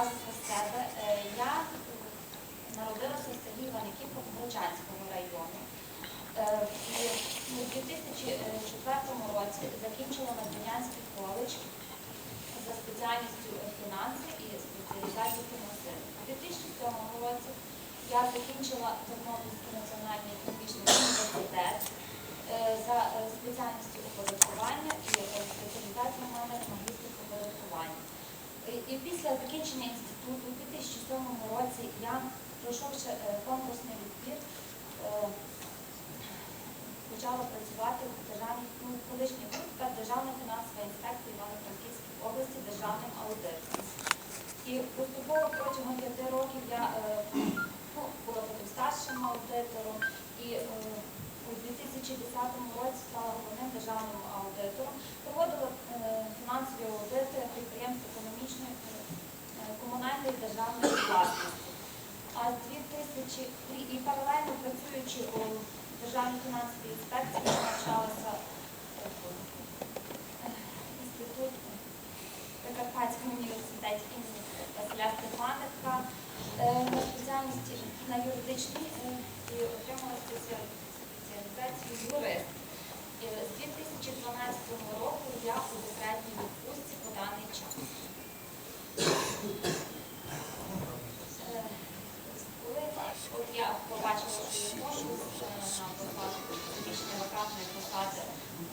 розказую про себе. Е, я е, народилася в селі в Богучанському районі. Е, У 2004 році закінчила Медвинянський коледж за спеціальністю фінанси і спеціалізацію фінансиста. У 2007 році я закінчила Тернопільський національний закінчення інституту у 2007 році я, пройшовши е, конкурсний відбір, е, почала працювати в ну, колишній був тепер Державна фінансова інспекція Івано-Франківській області державним аудитором. І поступово протягом п'яти років я е, ну, була потім старшим аудитором і у 2010 році стала головним державним державної власності. А з 2000 і- паралельно працюючи у Державній фінансовій інспекції, навчалася е, в е, інститут Прикарпатському університеті імені Василя Стефаника е, на спеціальності на юридичній е, і отримала спеціалізацію юрист. І З 2012 року я у декретній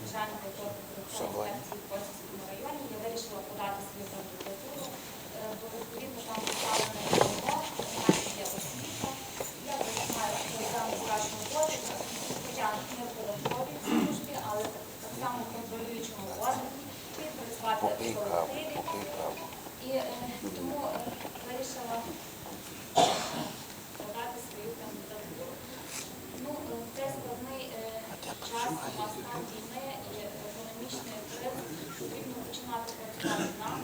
державного податкової інспекції в Косівському районі, я вирішила подати свою кандидатуру, е, бо відповідно там поставлено мене є освіта, я маю програму страшну роботу, хоча не в податковій службі, але так само в контролюючому органі, і працювати в колективі. І е, тому е, вирішила подати свою кандидатуру. Ну, е, це складний е, у нас там війни і економічної кризи. Потрібно починати працювати нам,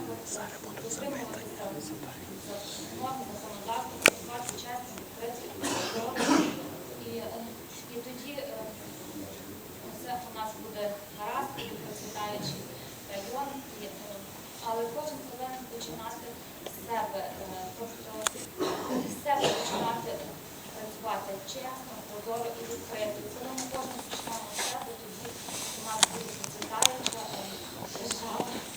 дотримуватися норм законодавства, працювати чесно, і. Е, тоді е, у нас буде гаразд, буде район. Е, але кожен повинен починати з себе, е, тобто працювати чесно, прозоро і відкрито. В цілому кожен почнемо себе, тоді у нас буде процвітаюча держава.